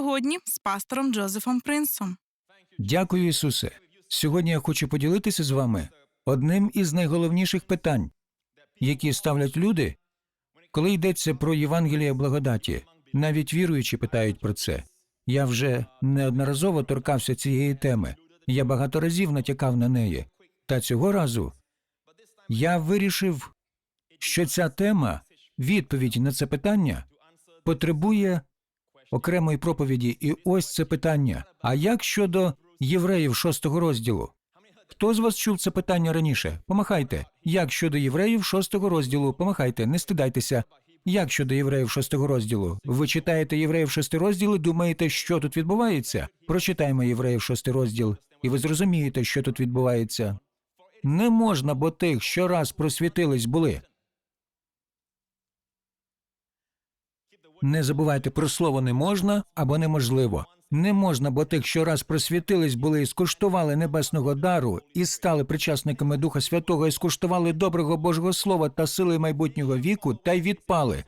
Сьогодні з пастором Джозефом Принсом. Дякую, Ісусе. Сьогодні я хочу поділитися з вами одним із найголовніших питань, які ставлять люди, коли йдеться про Євангеліє благодаті. Навіть віруючі питають про це. Я вже неодноразово торкався цієї теми. Я багато разів натякав на неї. Та цього разу я вирішив, що ця тема, відповідь на це питання, потребує окремої проповіді. І ось це питання. А як щодо євреїв шостого розділу? Хто з вас чув це питання раніше? Помахайте. Як щодо євреїв шостого розділу? Помахайте, не стидайтеся. Як щодо євреїв шостого розділу? Ви читаєте євреїв шостий розділ і думаєте, що тут відбувається? Прочитаємо євреїв шостий розділ, і ви зрозумієте, що тут відбувається. Не можна, бо тих, що раз просвітились були. Не забувайте про слово не можна або неможливо. Не можна, бо тих, що раз просвітились були і скуштували небесного дару, і стали причасниками Духа Святого, і скуштували доброго Божого Слова та сили майбутнього віку, та й відпали.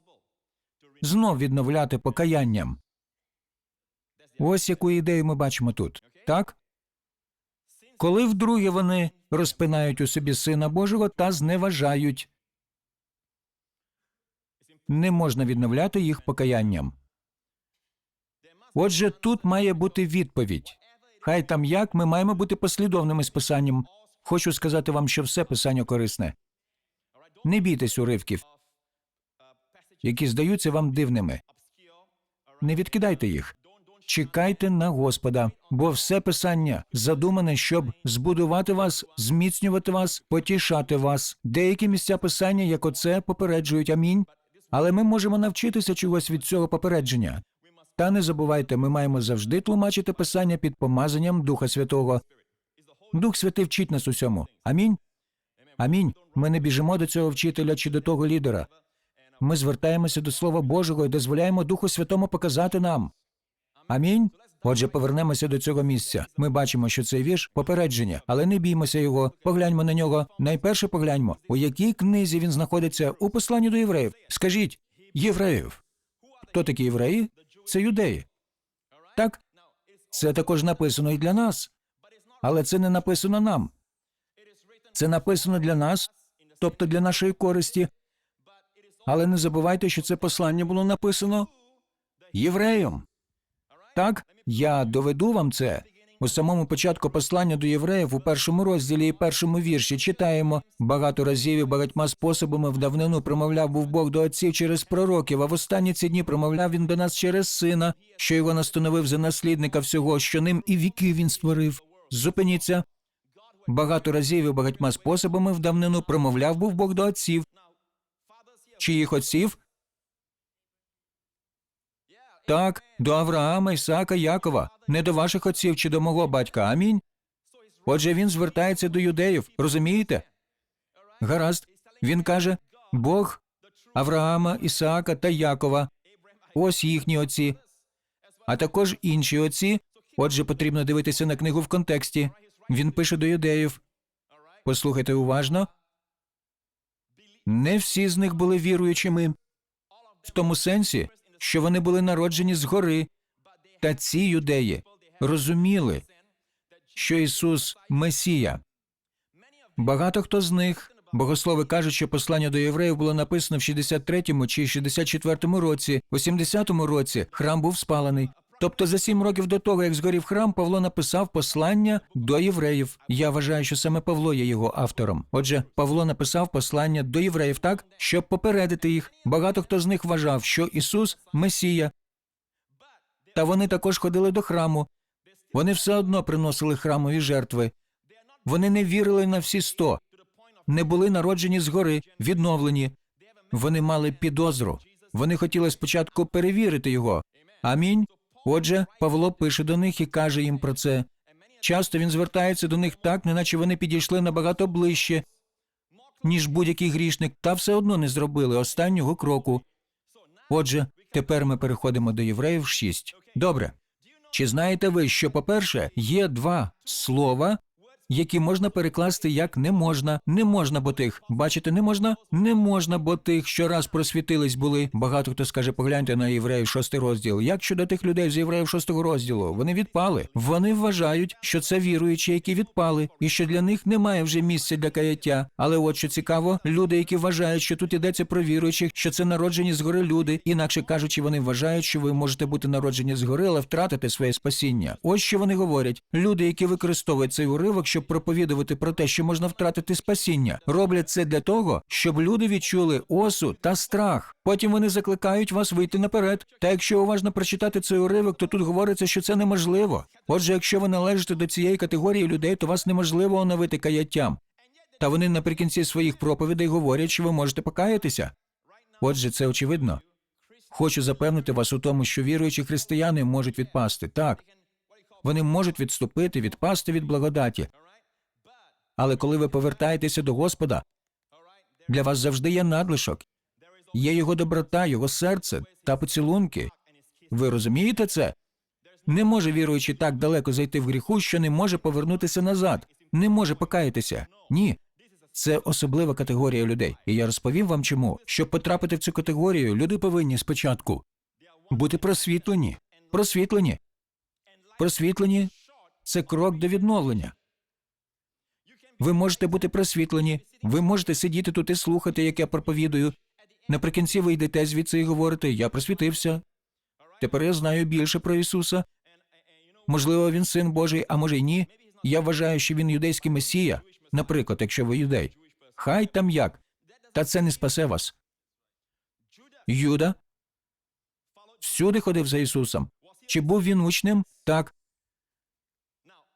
Знов відновляти покаянням. Ось яку ідею ми бачимо тут, так? Коли вдруге вони розпинають у собі Сина Божого та зневажають, не можна відновляти їх покаянням. Отже, тут має бути відповідь. Хай там як ми маємо бути послідовними з писанням. Хочу сказати вам, що все писання корисне. Не бійтесь уривків, які здаються вам дивними. Не відкидайте їх. Чекайте на Господа, бо все писання задумане, щоб збудувати вас, зміцнювати вас, потішати вас. Деякі місця писання, як оце, попереджують амінь. Але ми можемо навчитися чогось від цього попередження. Та не забувайте, ми маємо завжди тлумачити писання під помазанням Духа Святого. Дух Святий вчить нас усьому. Амінь. Амінь. Ми не біжимо до цього вчителя чи до того лідера. Ми звертаємося до Слова Божого і дозволяємо Духу Святому показати нам. Амінь. Отже, повернемося до цього місця. Ми бачимо, що цей вірш попередження, але не біймося його. Погляньмо на нього. Найперше погляньмо, у якій книзі він знаходиться у посланні до євреїв. Скажіть, євреїв. Хто такі євреї? Це юдеї. Так, це також написано і для нас, але це не написано нам. Це написано для нас, тобто для нашої користі. Але не забувайте, що це послання було написано євреям. Так, я доведу вам це. У самому початку послання до євреїв у першому розділі і першому вірші читаємо багато разів і багатьма способами в давнину промовляв був Бог до отців через пророків, а в останні ці дні промовляв він до нас через сина, що його настановив за наслідника всього, що ним і віки він створив. Зупиніться. Багато разів і багатьма способами в давнину промовляв був Бог до отців. Чиїх отців? Так, до Авраама, Ісаака, Якова, не до ваших отців чи до мого батька. Амінь. Отже, він звертається до юдеїв, розумієте? Гаразд. Він каже Бог Авраама, Ісаака та Якова. Ось їхні отці, а також інші отці. Отже, потрібно дивитися на книгу в контексті. Він пише до юдеїв. Послухайте уважно. Не всі з них були віруючими в тому сенсі, що вони були народжені згори, та ці юдеї розуміли, що Ісус Месія. Багато хто з них, богослови кажуть, що послання до євреїв було написано в 63-му чи 64-му році, у 70-му році храм був спалений. Тобто за сім років до того, як згорів храм, Павло написав послання до євреїв. Я вважаю, що саме Павло є його автором. Отже, Павло написав послання до євреїв так, щоб попередити їх. Багато хто з них вважав, що Ісус Месія. Та вони також ходили до храму. Вони все одно приносили храмові жертви. Вони не вірили на всі сто, не були народжені згори, відновлені. Вони мали підозру. Вони хотіли спочатку перевірити його. Амінь. Отже, Павло пише до них і каже їм про це. Часто він звертається до них так, неначе вони підійшли набагато ближче, ніж будь-який грішник, та все одно не зробили останнього кроку. Отже, тепер ми переходимо до євреїв 6. Добре. Чи знаєте ви, що, по-перше, є два слова, які можна перекласти як не можна, не можна, бо тих. Бачите, не можна? Не можна, бо тих, що раз просвітились були. Багато хто скаже, погляньте на євреїв шостий розділ. Як щодо тих людей з євреїв шостого розділу? Вони відпали. Вони вважають, що це віруючі, які відпали, і що для них немає вже місця для каяття. Але от що цікаво, люди, які вважають, що тут йдеться про віруючих, що це народжені згори люди, інакше кажучи, вони вважають, що ви можете бути народжені згори, але втратити своє спасіння. Ось що вони говорять. Люди, які використовують цей уривок, щоб проповідувати про те, що можна втратити спасіння, роблять це для того, щоб люди відчули осуд та страх. Потім вони закликають вас вийти наперед. Та якщо уважно прочитати цей уривок, то тут говориться, що це неможливо. Отже, якщо ви належите до цієї категорії людей, то вас неможливо оновити каяттям. Та вони наприкінці своїх проповідей говорять, що ви можете покаятися. Отже, це очевидно. Хочу запевнити вас у тому, що віруючі християни можуть відпасти. Так, вони можуть відступити, відпасти від благодаті. Але коли ви повертаєтеся до Господа, для вас завжди є надлишок, є його доброта, його серце та поцілунки. Ви розумієте це? Не може віруючий так далеко зайти в гріху, що не може повернутися назад, не може покаятися. Ні. Це особлива категорія людей, і я розповім вам чому. Щоб потрапити в цю категорію, люди повинні спочатку бути просвітлені. Просвітлені. Просвітлені це крок до відновлення. Ви можете бути просвітлені, ви можете сидіти тут і слухати, як я проповідую. Наприкінці ви йдете звідси і говорите, я просвітився. Тепер я знаю більше про Ісуса. Можливо, він син Божий, а може й ні. Я вважаю, що він юдейський месія, наприклад, якщо ви юдей. Хай там як. Та це не спасе вас. Юда всюди ходив за Ісусом. Чи був він учнем? Так.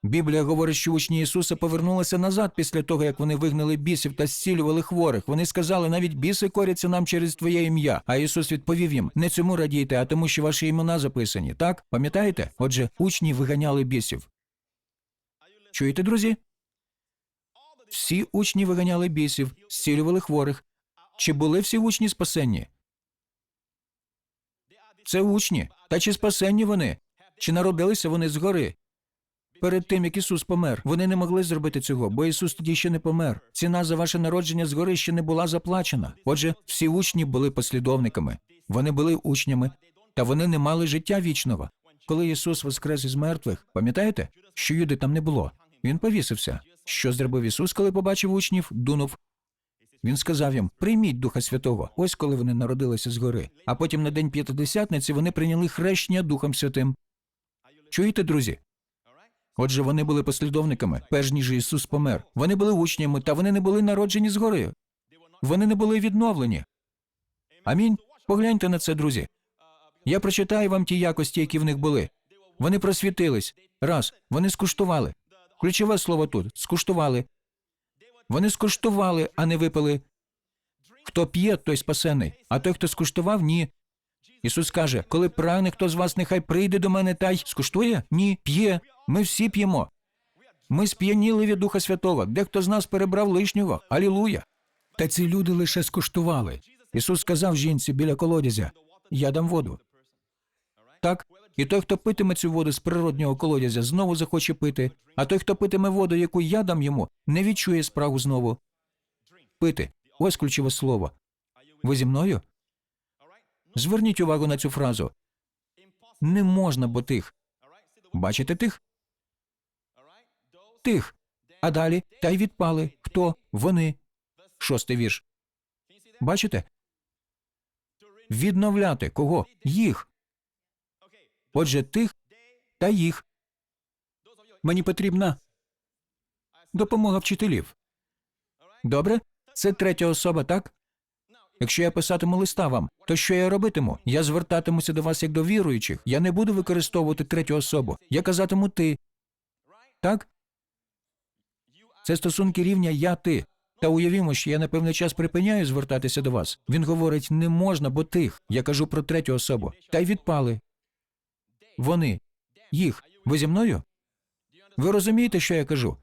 Біблія говорить, що учні Ісуса повернулися назад після того, як вони вигнали бісів та зцілювали хворих. Вони сказали, навіть біси коряться нам через Твоє ім'я. А Ісус відповів їм: не цьому радійте, а тому, що ваші імена записані. Так, пам'ятаєте? Отже, учні виганяли бісів. Чуєте, друзі? Всі учні виганяли бісів, зцілювали хворих. Чи були всі учні спасенні? Це учні. Та чи спасенні вони? Чи народилися вони згори? Перед тим як Ісус помер, вони не могли зробити цього, бо Ісус тоді ще не помер. Ціна за ваше народження згори ще не була заплачена. Отже, всі учні були послідовниками. Вони були учнями, та вони не мали життя вічного. Коли Ісус воскрес із мертвих, пам'ятаєте, що юди там не було? Він повісився. Що зробив Ісус, коли побачив учнів? Дунув. Він сказав їм: прийміть Духа Святого. Ось коли вони народилися згори. А потім на день п'ятидесятниці вони прийняли хрещення Духом Святим. Чуєте, друзі? Отже, вони були послідовниками, перш ніж Ісус помер. Вони були учнями, та вони не були народжені згори. Вони не були відновлені. Амінь. Погляньте на це, друзі. Я прочитаю вам ті якості, які в них були. Вони просвітились. Раз, вони скуштували. Ключове слово тут скуштували. Вони скуштували, а не випили. Хто п'є, той спасений, а той, хто скуштував, ні. Ісус каже, коли прагне хто з вас, нехай прийде до мене та й скуштує? Ні, п'є. Ми всі п'ємо. Ми сп'яніли від Духа Святого. Дехто з нас перебрав лишнього. Алілуя. Та ці люди лише скуштували. Ісус сказав жінці біля колодязя: Я дам воду. Так, і той, хто питиме цю воду з природнього колодязя, знову захоче пити, а той, хто питиме воду, яку я дам йому, не відчує спрагу знову. Пити. Ось ключове слово. Ви зі мною? Зверніть увагу на цю фразу. Не можна, бо тих. Бачите тих? Тих. А далі та й відпали. Хто? Вони. Шостий вірш. Бачите? Відновляти кого? Їх. Отже, тих та їх. Мені потрібна допомога вчителів. Добре? Це третя особа, так? Якщо я писатиму листа вам, то що я робитиму? Я звертатимуся до вас як до віруючих. Я не буду використовувати третю особу. Я казатиму ти. Так? Це стосунки рівня я ти. Та уявімо, що я на певний час припиняю звертатися до вас. Він говорить, не можна, бо тих. Я кажу про третю особу. Та й відпали. Вони. Їх. Ви зі мною? Ви розумієте, що я кажу?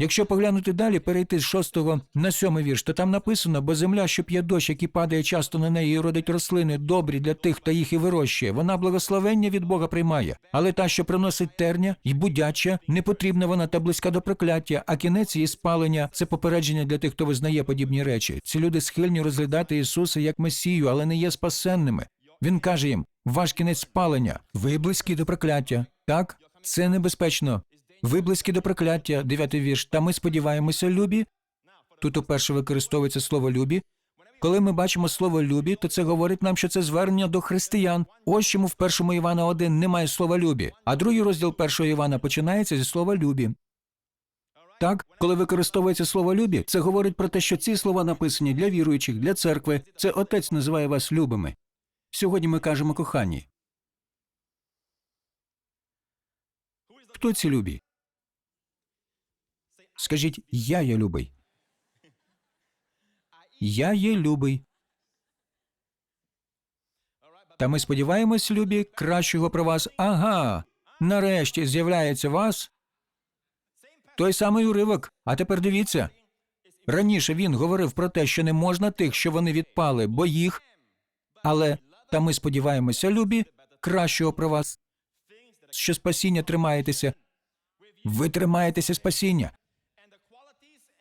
Якщо поглянути далі, перейти з 6 на 7 вірш, то там написано, бо земля, що п'є дощ, який падає часто на неї і родить рослини, добрі для тих, хто їх і вирощує, вона благословення від Бога приймає. Але та, що приносить терня і будяча, не потрібна вона та близька до прокляття, а кінець її спалення це попередження для тих, хто визнає подібні речі. Ці люди схильні розглядати Ісуса як Месію, але не є спасенними. Він каже їм: ваш кінець спалення, ви близькі до прокляття. Так, це небезпечно. Ви близькі до прокляття, дев'ятий вірш. Та ми сподіваємося, любі. Тут уперше використовується слово любі. Коли ми бачимо слово любі, то це говорить нам, що це звернення до християн. Ось чому в першому Івана 1 немає слова любі, а другий розділ першого Івана починається зі слова любі. Так, коли використовується слово любі, це говорить про те, що ці слова написані для віруючих, для церкви. Це отець називає вас любими. Сьогодні ми кажемо кохані. Хто ці любі? Скажіть, я є любий. Я є любий. Та ми сподіваємось, любі, кращого про вас. Ага. Нарешті з'являється вас. Той самий уривок. А тепер дивіться. Раніше він говорив про те, що не можна тих, що вони відпали, бо їх. Але та ми сподіваємося, любі, кращого про вас. Що спасіння тримаєтеся. Ви тримаєтеся спасіння.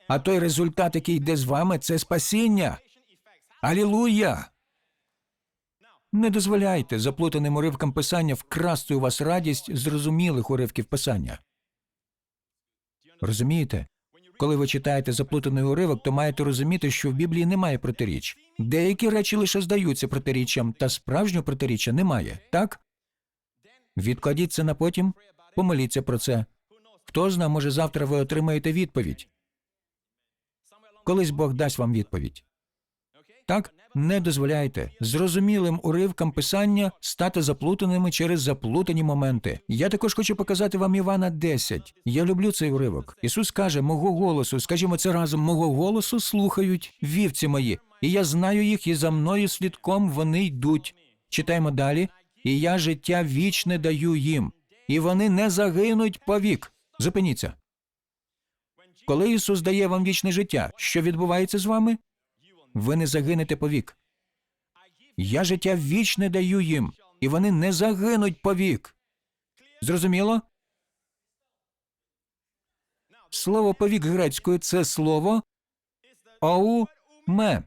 А той результат, який йде з вами, це спасіння. Алілуя! Не дозволяйте заплутаним уривкам писання вкрасти у вас радість зрозумілих уривків писання. Розумієте? Коли ви читаєте заплутаний уривок, то маєте розуміти, що в Біблії немає протиріч. Деякі речі лише здаються протиріччям, та справжнього протиріччя немає, так? Відкладіть це на потім, помоліться про це. Хто зна, може, завтра ви отримаєте відповідь. Колись Бог дасть вам відповідь. Так, не дозволяйте зрозумілим уривкам писання стати заплутаними через заплутані моменти. Я також хочу показати вам Івана 10. Я люблю цей уривок. Ісус каже, мого голосу, скажімо це разом, мого голосу слухають вівці мої, і я знаю їх, і за мною слідком вони йдуть. Читаємо далі. І я життя вічне даю їм, і вони не загинуть повік. Зупиніться. Коли Ісус дає вам вічне життя, що відбувається з вами? Ви не загинете повік. Я життя вічне даю їм, і вони не загинуть повік. Зрозуміло? Слово повік грецькою це слово оуме.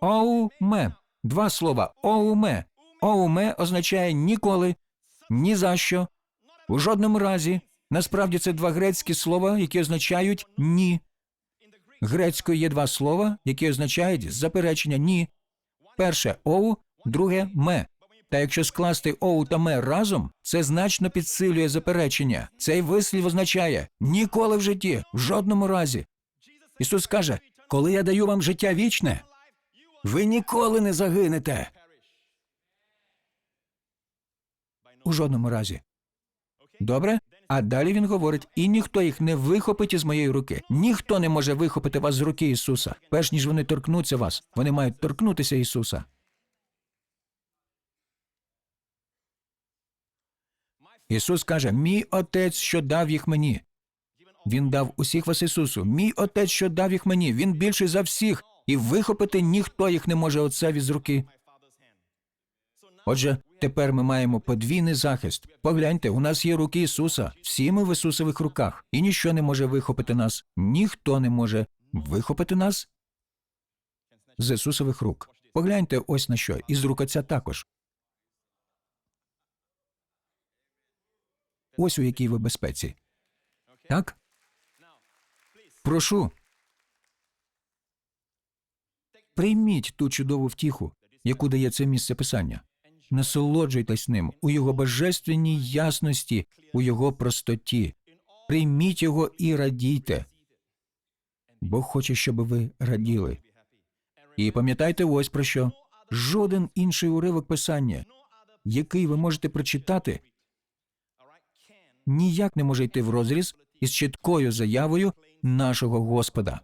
Оуме. Два слова оуме. Оуме означає ніколи, ні за що, у жодному разі. Насправді це два грецькі слова, які означають ні. Грецькою є два слова, які означають заперечення ні. Перше оу, друге ме. Та якщо скласти оу та ме разом, це значно підсилює заперечення. Цей вислів означає ніколи в житті, в жодному разі. Ісус каже, коли я даю вам життя вічне, ви ніколи не загинете. У жодному разі. Добре? А далі він говорить: і ніхто їх не вихопить із моєї руки. Ніхто не може вихопити вас з руки Ісуса. Перш ніж вони торкнуться вас, вони мають торкнутися Ісуса. Ісус каже: Мій Отець, що дав їх мені. Він дав усіх вас Ісусу. Мій Отець, що дав їх мені. Він більший за всіх, і вихопити ніхто їх не може Отцеві з руки. Отже, тепер ми маємо подвійний захист. Погляньте, у нас є руки Ісуса. Всі ми в Ісусових руках, і ніщо не може вихопити нас. Ніхто не може вихопити нас з Ісусових рук. Погляньте ось на що, і з рук Отця також. Ось у якій ви безпеці. Так? Прошу. Прийміть ту чудову втіху, яку дає це місце писання. Насолоджуйтесь ним у його божественній ясності, у його простоті. Прийміть його і радійте. Бог хоче, щоб ви раділи. І пам'ятайте ось про що жоден інший уривок писання, який ви можете прочитати, ніяк не може йти в розріз із чіткою заявою нашого Господа.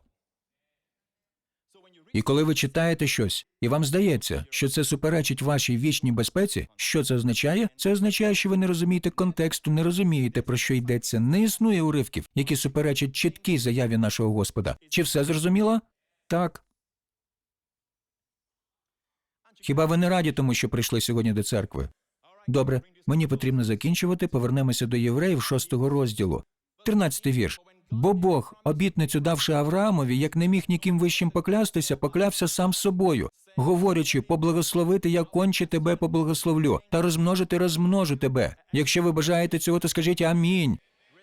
І коли ви читаєте щось, і вам здається, що це суперечить вашій вічній безпеці, що це означає? Це означає, що ви не розумієте контексту, не розумієте, про що йдеться. Не існує уривків, які суперечать чіткій заяві нашого Господа. Чи все зрозуміло? Так. Хіба ви не раді тому, що прийшли сьогодні до церкви? Добре, мені потрібно закінчувати. Повернемося до євреїв шостого розділу. Тринадцятий вірш. Бо Бог, обітницю давши Авраамові, як не міг ніким вищим поклястися, поклявся сам собою, говорячи, поблагословити я конче тебе поблагословлю, та розмножити розмножу тебе. Якщо ви бажаєте цього, то скажіть амінь.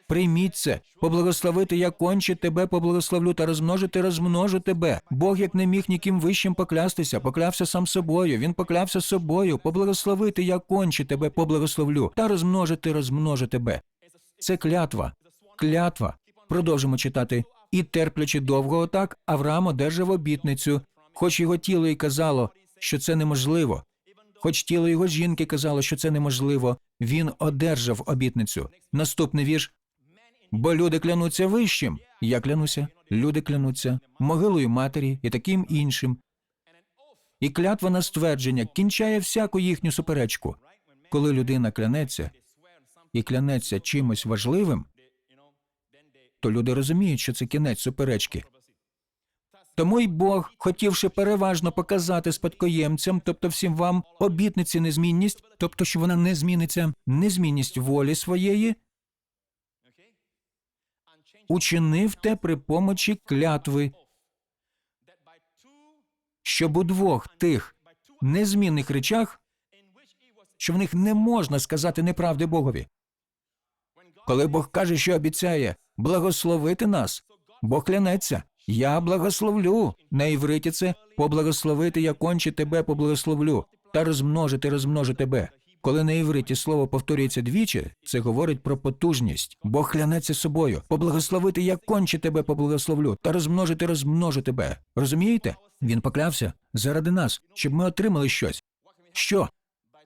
Прийміть це, поблагословити я конче тебе поблагословлю та розмножити розмножу тебе. Бог, як не міг ніким вищим поклястися, поклявся сам собою. Він поклявся собою, поблагословити я конче тебе поблагословлю та розмножити розмножу тебе. Це клятва, клятва. Продовжимо читати. І терплячи довго отак, Авраам одержав обітницю, хоч його тіло й казало, що це неможливо. Хоч тіло його жінки казало, що це неможливо, він одержав обітницю. Наступний вірш. Бо люди клянуться вищим. Я клянуся, люди клянуться могилою матері і таким іншим. І клятва на ствердження кінчає всяку їхню суперечку. Коли людина клянеться і клянеться чимось важливим, то люди розуміють, що це кінець суперечки. Тому й Бог, хотівши переважно показати спадкоємцям, тобто всім вам, обітниці незмінність, тобто що вона не зміниться, незмінність волі своєї, учинив те при помочі клятви, щоб у двох тих незмінних речах, що в них не можна сказати неправди Богові. Коли Бог каже, що обіцяє благословити нас, Бог клянеться. Я благословлю. На івриті це поблагословити я конче тебе поблагословлю, та розмножити розмножу тебе. Коли на івриті слово повторюється двічі, це говорить про потужність. Бог клянеться собою. Поблагословити я конче тебе поблагословлю, та розмножити розмножу тебе. Розумієте? Він поклявся заради нас, щоб ми отримали щось. Що?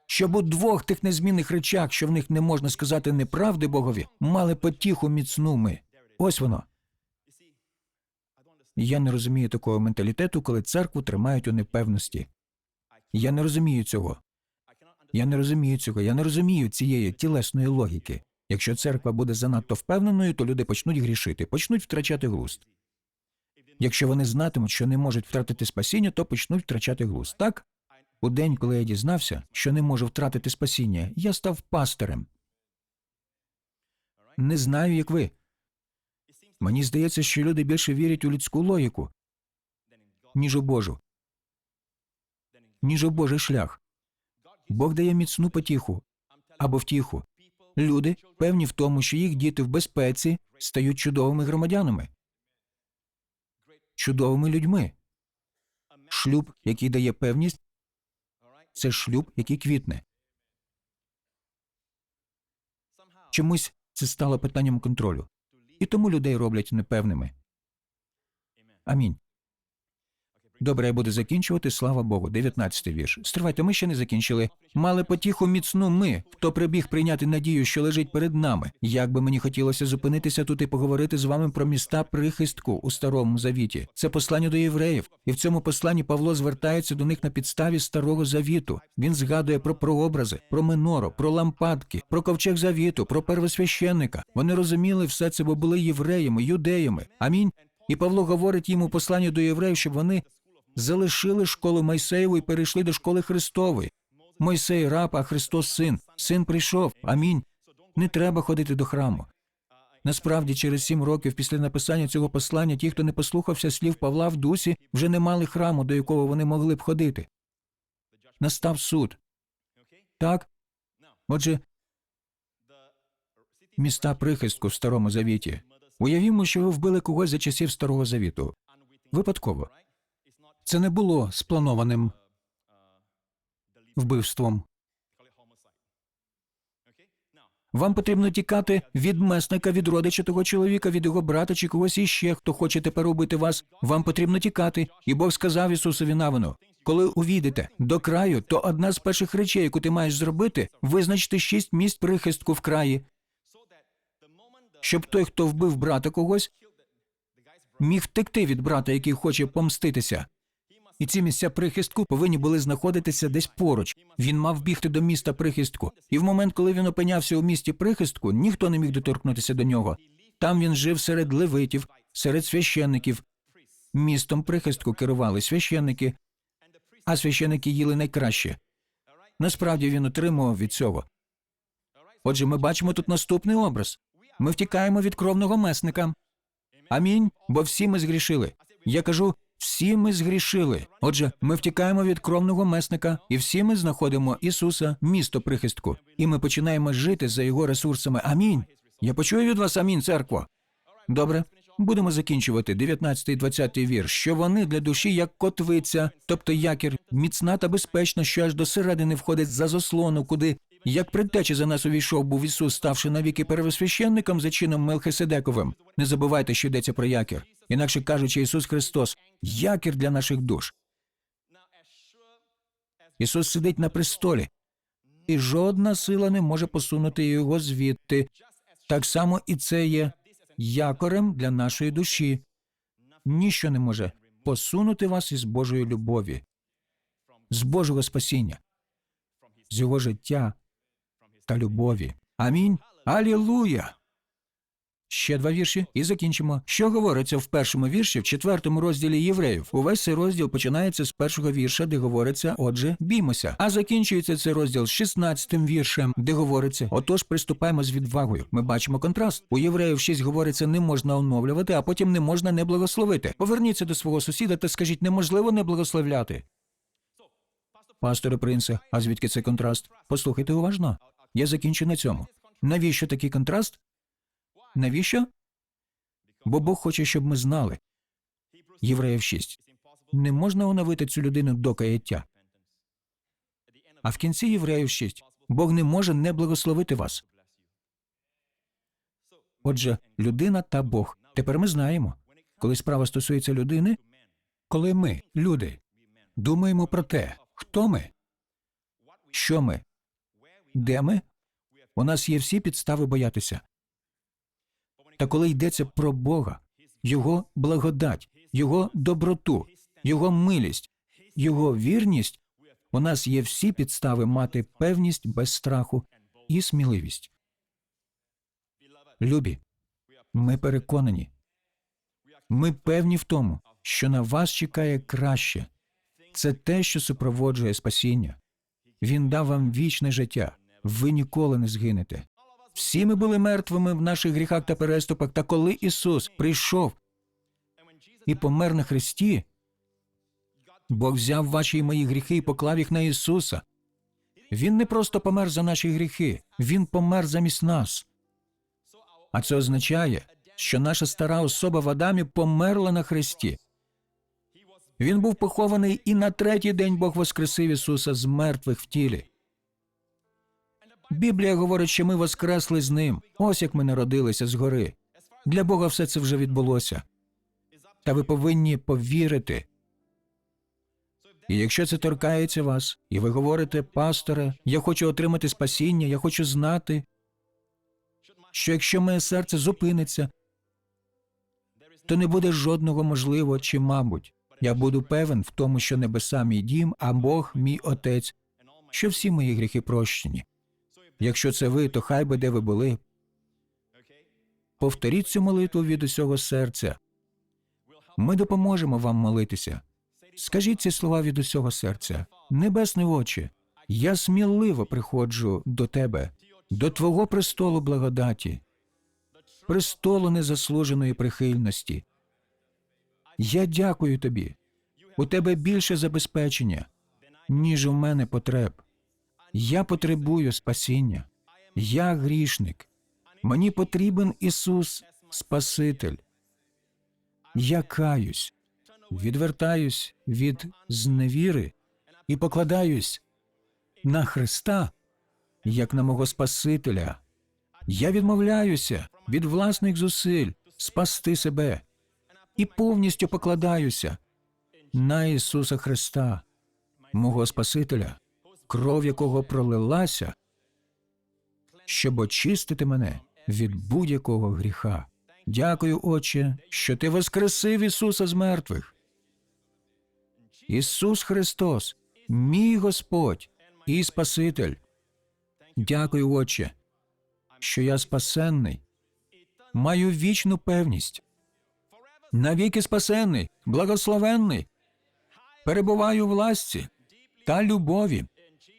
Щоб у двох тих незмінних речах, що в них не можна сказати неправди Богові, мали потіху міцну ми. Ось воно. Я не розумію такого менталітету, коли церкву тримають у непевності. Я не розумію цього. Я не розумію цього. Я не розумію цієї тілесної логіки. Якщо церква буде занадто впевненою, то люди почнуть грішити, почнуть втрачати глузд. Якщо вони знатимуть, що не можуть втратити спасіння, то почнуть втрачати глузд. Так? У день, коли я дізнався, що не можу втратити спасіння, я став пастирем. Не знаю, як ви. Мені здається, що люди більше вірять у людську логіку, ніж у Божу, ніж у Божий шлях. Бог дає міцну потіху або втіху. Люди, певні в тому, що їх діти в безпеці, стають чудовими громадянами, чудовими людьми. Шлюб, який дає певність, це шлюб, який квітне. Чомусь це стало питанням контролю, і тому людей роблять непевними. Амінь. Добре, я буду закінчувати, слава Богу. 19 вірш. Стривайте, ми ще не закінчили. Мали потіху міцну ми, хто прибіг прийняти надію, що лежить перед нами. Як би мені хотілося зупинитися тут і поговорити з вами про міста прихистку у старому завіті. Це послання до євреїв, і в цьому посланні Павло звертається до них на підставі старого завіту. Він згадує про прообрази, про минору, про лампадки, про ковчег завіту, про первосвященника. Вони розуміли все це, бо були євреями, юдеями. Амінь. І Павло говорить їм у посланні до євреїв, щоб вони залишили школу Мойсеєву і перейшли до школи Христової. Мойсей раб, а Христос син. Син прийшов. Амінь. Не треба ходити до храму. Насправді, через сім років після написання цього послання, ті, хто не послухався слів Павла в дусі, вже не мали храму, до якого вони могли б ходити. Настав суд. Так? Отже, міста прихистку в Старому Завіті. Уявімо, що ви вбили когось за часів Старого Завіту. Випадково. Це не було спланованим вбивством. Вам потрібно тікати від месника, від родича того чоловіка, від його брата чи когось іще, хто хоче тепер убити вас. Вам потрібно тікати. І Бог сказав Ісусові Навину, коли увійдете до краю, то одна з перших речей, яку ти маєш зробити, визначити шість місць прихистку в краї, щоб той, хто вбив брата когось, міг втекти від брата, який хоче помститися. І ці місця прихистку повинні були знаходитися десь поруч. Він мав бігти до міста прихистку. І в момент, коли він опинявся у місті прихистку, ніхто не міг доторкнутися до нього. Там він жив серед левитів, серед священників. Містом прихистку керували священники, а священики їли найкраще. Насправді він отримував від цього. Отже, ми бачимо тут наступний образ. Ми втікаємо від кровного месника. Амінь. Бо всі ми згрішили. Я кажу, всі ми згрішили. Отже, ми втікаємо від кровного месника, і всі ми знаходимо Ісуса, місто прихистку, і ми починаємо жити за його ресурсами. Амінь. Я почую від вас амінь, церкво. Добре, будемо закінчувати 19 і 20 вірш, що вони для душі як котвиця, тобто якір, міцна та безпечна, що аж до середини входить за заслону, куди як предтечі за нас увійшов був Ісус, ставши навіки первосвященником за чином Мелхиседековим. Не забувайте, що йдеться про якір. Інакше кажучи, Ісус Христос якір для наших душ. Ісус сидить на престолі, і жодна сила не може посунути його звідти. Так само і це є якорем для нашої душі. Ніщо не може посунути вас із Божої любові, з Божого спасіння, з його життя та любові. Амінь. Алілуя! Ще два вірші і закінчимо. Що говориться в першому вірші в четвертому розділі євреїв? Увесь цей розділ починається з першого вірша, де говориться, отже, біймося. А закінчується цей розділ з 16 віршем, де говориться, отож приступаємо з відвагою. Ми бачимо контраст. У євреїв 6 говориться, не можна оновлювати, а потім не можна не благословити. Поверніться до свого сусіда та скажіть, неможливо не благословляти. Пасторе принце, а звідки цей контраст? Послухайте уважно. Я закінчу на цьому. Навіщо такий контраст? Навіщо? Бо Бог хоче, щоб ми знали. Євреїв 6. Не можна оновити цю людину до каяття. А в кінці Євреїв 6. Бог не може не благословити вас. Отже, людина та Бог. Тепер ми знаємо, коли справа стосується людини, коли ми, люди, думаємо про те, хто ми, що ми, де ми, у нас є всі підстави боятися. Та коли йдеться про Бога, Його благодать, Його доброту, Його милість, Його вірність, у нас є всі підстави мати певність без страху і сміливість. Любі, ми переконані, ми певні в тому, що на вас чекає краще. Це те, що супроводжує спасіння. Він дав вам вічне життя. Ви ніколи не згинете. Всі ми були мертвими в наших гріхах та переступах, та коли Ісус прийшов і помер на Христі, Бог взяв ваші і мої гріхи і поклав їх на Ісуса. Він не просто помер за наші гріхи, Він помер замість нас. А це означає, що наша стара особа в Адамі померла на Христі. Він був похований, і на третій день Бог воскресив Ісуса з мертвих в тілі. Біблія говорить, що ми воскресли з ним. Ось як ми народилися згори. Для Бога все це вже відбулося. Та ви повинні повірити. І якщо це торкається вас, і ви говорите, пасторе, я хочу отримати спасіння, я хочу знати, що якщо моє серце зупиниться, то не буде жодного можливо чи, мабуть, я буду певен в тому, що небеса мій дім, а Бог мій отець, що всі мої гріхи прощені. Якщо це ви, то хай би де ви були. Повторіть цю молитву від усього серця. Ми допоможемо вам молитися. Скажіть ці слова від усього серця. Небесне очі, я сміливо приходжу до тебе, до Твого престолу благодаті, престолу незаслуженої прихильності. Я дякую тобі. У тебе більше забезпечення, ніж у мене потреб. Я потребую спасіння. Я грішник. Мені потрібен Ісус, Спаситель. Я каюсь, відвертаюсь від зневіри і покладаюсь на Христа, як на мого Спасителя. Я відмовляюся від власних зусиль спасти себе і повністю покладаюся на Ісуса Христа, мого Спасителя кров якого пролилася, щоб очистити мене від будь-якого гріха. Дякую, Отче, що ти воскресив Ісуса з мертвих. Ісус Христос, мій Господь і Спаситель. Дякую, Отче, що я спасенний, маю вічну певність. Навіки спасенний, благословенний, перебуваю в ласці та любові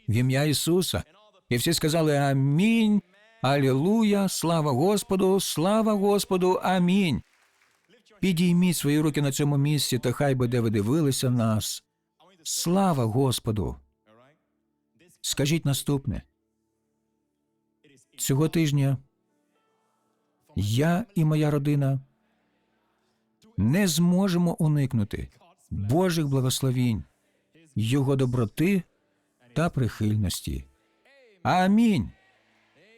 в ім'я Ісуса. І всі сказали Амінь, Алілуя, слава Господу, слава Господу, Амінь. Підійміть свої руки на цьому місці, та хай би де ви дивилися нас. Слава Господу. Скажіть наступне. Цього тижня я і моя родина не зможемо уникнути Божих благословінь, Його доброти та прихильності. Амінь.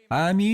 Амінь.